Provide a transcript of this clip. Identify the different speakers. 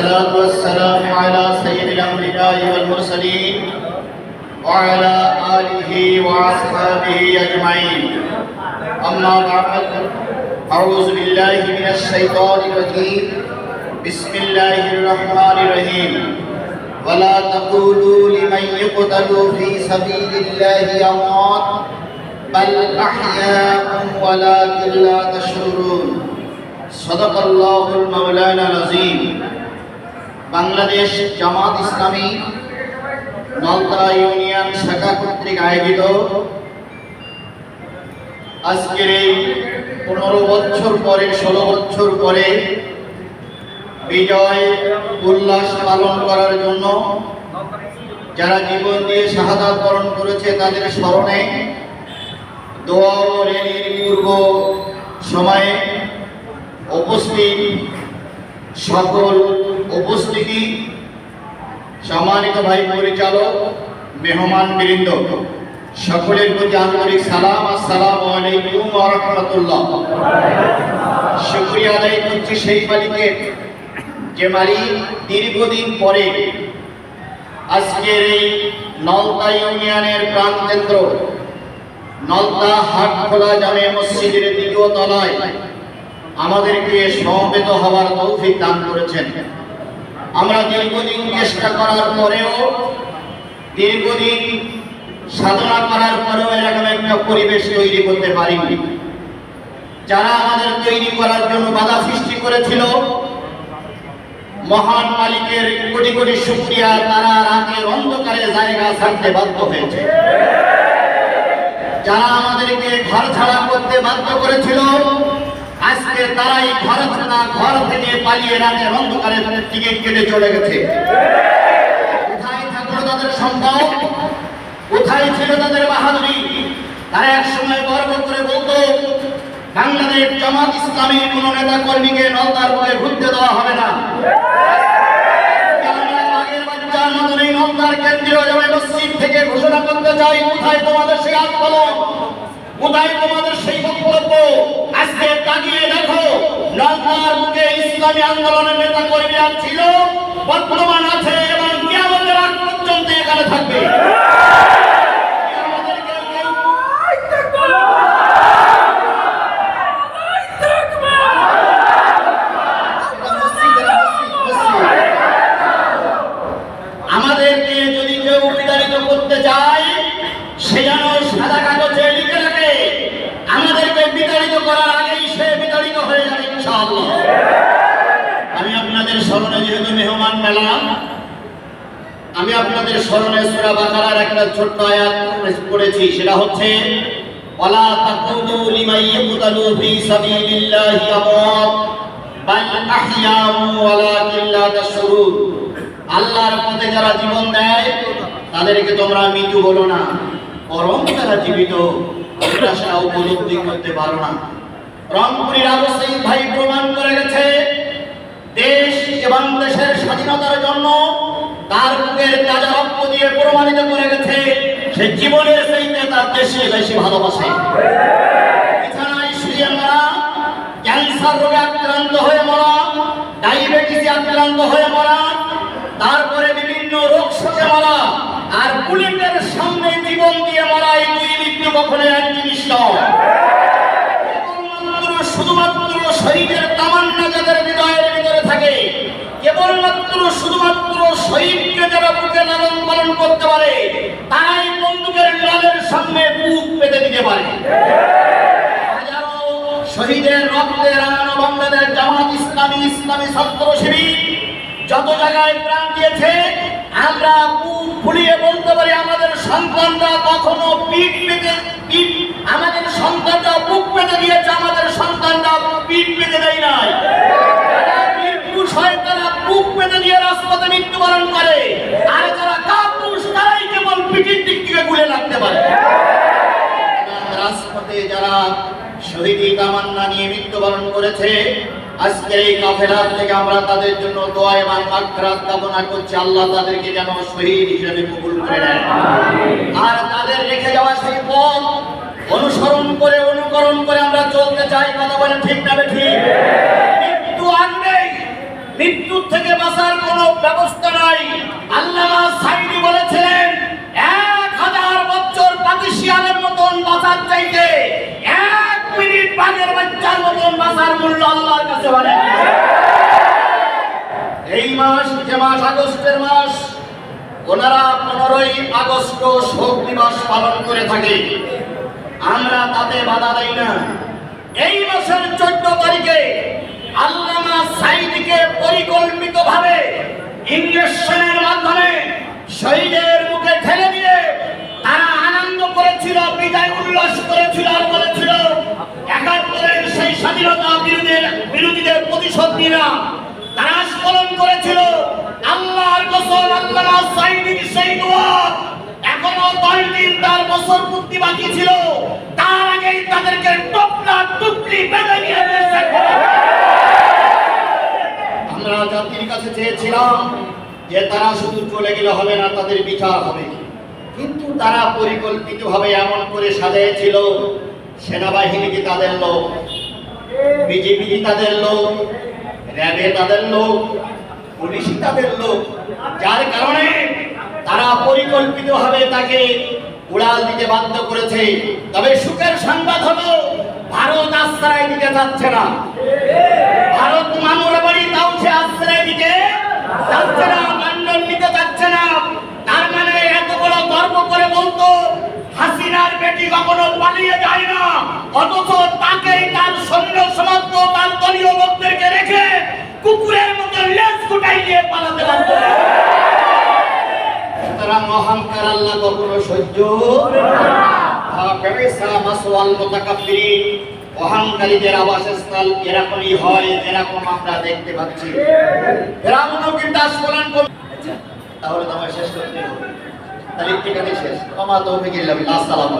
Speaker 1: والصلاة والسلام على سيد الأنبياء والمرسلين وعلى آله وأصحابه أجمعين. أما بعد، أعوذ بالله من الشيطان الرجيم. بسم الله الرحمن الرحيم. ولا تقولوا لمن يقتل في سبيل الله أموات، بل أحياء ولكن لا تشعرون. صدق الله المولانا العظيم. Bangladesh Jamaat Islami Nalta union শাখা কর্তৃক আয়োজিত আজকের এই পনেরো বছর পরে ষোলো বছর পরে বিজয় উল্লাস পালন করার জন্য যারা জীবন দিয়ে শাহাদাত বরণ করেছে তাদের স্মরণে দোয়া ও রেলির পূর্ব সময়ে উপস্থিত সকল উপস্থিতি সম্মানিত ভাই পরিচালক, মেহমান বৃন্দ, সকলের প্রতি আন্তরিক সালাম, আসসালামু আলাইকুম রাহমাতুল্লাহ। শুকরিয়া আদায় করছি সেই মালিকের, যে মালিক দীর্ঘদিন পরে আজকের এই নলতা ইউনিয়নের প্রাণকেন্দ্র নলতা হাটখোলা জামে মসজিদের দ্বিতীয় তলায় আমাদেরকে সমবেত হওয়ার তৌফিক দান করেছেন। আমরা দীর্ঘদিন চেষ্টা করার পরেও, দীর্ঘদিন সাধনা করার পরেও এরকম একটা পরিবেশ তৈরি করতে পারিনি। যারা আমাদের তৈরি করার জন্য বাধা সৃষ্টি করেছিল, মহান মালিকের কোটি কোটি শুক্রিয়া, তারা রাতের অন্ধকারে জায়গা ছাড়তে বাধ্য হয়েছে। যারা আমাদেরকে ঘর ছাড়া করতে বাধ্য করেছিল আজকে তারাই ঘর ছাড়া ঘর থেকে পালিয়ে রাতের অন্ধকারে টিকিট কেটে চলে গেছে। কোথায় থাকল তাদের সম্ভব কোথায় ছিল তাদের বাহাদুরি? তারা এক সময় গর্ব করে বলতো, বাংলাদেশ জামাত ইসলামী কোন নেতা কর্মীকে নলদার বলে ঘুরতে দেওয়া হবে না। কেন্দ্রীয় মসজিদ থেকে ঘোষণা করতে চাই, কোথায় তোমাদের সেই আন্দোলন? কোথায় তোমাদের সেই বক্তব্য। আজকে তাকিয়ে দেখো নলদার বুকে ইসলামী আন্দোলনের নেতা কর্মীরা ছিল, বর্তমান আছে এবং কিয়ামতের আগ পর্যন্ত এখানে থাকবে আমাদেরকে কেউ আমাদেরকে যদি কেউ বিতাড়িত করতে চায় সে যেন সাদা কাগজে লিখে রাখে আমাদেরকে বিতাড়িত করার আগেই সে বিতাড়িত হয়ে যাবে ইনশাআল্লাহ আমি আপনাদের স্মরণে যেহেতু মেহমান পেলাম আমি আপনাদের স্মরণে সূরা বাকারার একটা ছোট্ট আয়াত পড়েছি, সেটা হচ্ছে, ওয়ালা তাকুলু লিমান ফি সাবিলিল্লাহি আমওয়াত, বাল আহইয়াউ ওয়ালাকিন লা আল্লাহর পথে যারা জীবন দেয়, তাদেরকে তোমরা মৃত্যু বলো না, বরং তারা জীবিত। সেটা উপলব্ধি করতে পারো না। রংপুরের আবশ্যিক ভাই প্রমাণ করে গেছে দেশ এবং দেশের স্বাধীনতার জন্য তার বুকের তাজা রক্ত দিয়ে প্রমাণিত করে গেছে, সে জীবনের চাইতে তার দেশে বেশি ভালোবাসে। বিছানায় শুয়ে মরা ক্যান্সার রোগে আক্রান্ত হয়ে মরা, ডায়াবেটিসে আক্রান্ত হয়ে মরা, তারপরে বিভিন্ন রোগ শোকে মরা, আর বুলেটের সামনে জীবন দিয়ে মরা এই দুই মৃত্যু কখনো এক জিনিস নয় কেবলমাত্র, শুধুমাত্র শহীদকে যারা বুকে লালন পালন করতে পারে বন্দুকের লালের সামনে বুক পেতে দিতে পারে। শহীদের রক্তে বাংলাদেশ জামাত ইসলামী ইসলামী যত জায়গায় প্রাণ দিয়েছে, আমরা বুক ফুলিয়ে বলতে পারি, আমাদের সন্তানরা কখনো পিঠ পেতে আমাদের সন্তানরা বুক পেতে দিয়েছে, আমাদের সন্তানরা পিঠ পেতে দেয় নাই যারা মৃত্যু সয় তারা বুক পেতে দিয়ে মৃত্যুবরণ করে, আর যারা কাপুরুষ তারাই কেবল পিঠির দিক থেকে গুলে লাগতে পারে। রাজপথে যারা শহীদি তামান্না নিয়ে মৃত্যুবরণ করেছে, আজকের এই কাফেলার থেকে আমরা তাদের জন্য দোয়া এবং মাগফিরাত কামনা করছি। আল্লাহ তাদেরকে যেন শহীদ হিসেবে কবুল করে নেয়। আর তাদের রেখে যাওয়া সেই পথ অনুসরণ করে, অনুকরণ করে আমরা চলতে চাই। কথা বলে ঠিক না ঠিক? মৃত্যু আসবেই মৃত্যুর থেকে বাঁচার কোনো ব্যবস্থা চাইতে এক মিনিট বাঘের বাচ্চার মতন বাঁচার মূল্য আল্লাহর কাছে বলে। এই মাস, যে মাস আগস্টের মাস, ওনারা পনেরোই আগস্ট শোক দিবস পালন করে থাকে। আমরা তাতে বাধা দেই না। এই মাসের চোদ্দ তারিখে আল্লামা সাইদিকে পরিকল্পিতভাবে ইঞ্জেকশনের মাধ্যমে শহীদের মুখে ঠেলে দিয়ে তারা আনন্দ করেছিল বিদায় উল্লাস করেছিল আর বলেছিল, একাত্তরের সেই স্বাধীনতা বিরোধীদের বিরোধীদের প্রতিশোধ নিয়ে তারা করেছিল। আল্লাহর কসম সেই দোয়া এখনও দশ দিন তার বছর বাকি ছিল। তার আগেই তাদেরকে টপলা বেঁধে নিয়ে আমরা জাতির কাছে চেয়েছিলাম যে তারা শুধু চলে গেলে হবে না, তাদের বিচার হবে। কিন্তু তারা পরিকল্পিতভাবে এমন করে সাজিয়েছিল, সেনাবাহিনী কি তাদের লোক? বিজেপি কি তাদের লোক? র্যাবে তাদের লোক? পুলিশ তাদের লোক? যার কারণে তারা পরিকল্পিতভাবে তাকে উড়াল দিতে বাধ্য করেছে। তবে সুখের সংবাদ হলো, ভারত আশ্রয় দিতে চাচ্ছে না ভারত মামুর বাড়ি তাও সে আশ্রয় দিতে যাচ্ছে না মন্ডল নিতে যাচ্ছে না তার মানে এত বড় গর্ব করে বলতো হাসিনার বেটি কখনো পালিয়ে যায় না অথচ তাকেই তার সৈন্য সমাপ্ত তার দলীয় লোকদেরকে রেখে কুকুরের মতো লেজ ফুটাই দিয়ে পালাতে লাগল সুতরাং অহংকার আল্লাহ কখনো সহ্য ব্যবসা মাসওয়াল অহংকারীদের আবাসস্থল এরকমই হয় যেরকম আমরা দেখতে পাচ্ছি। আস্ফলন তাহলে তোমার শেষ করতে হবে। তাহলে একটি শেষ। তোমার তৌফিক ইল্লাহ আসসালামু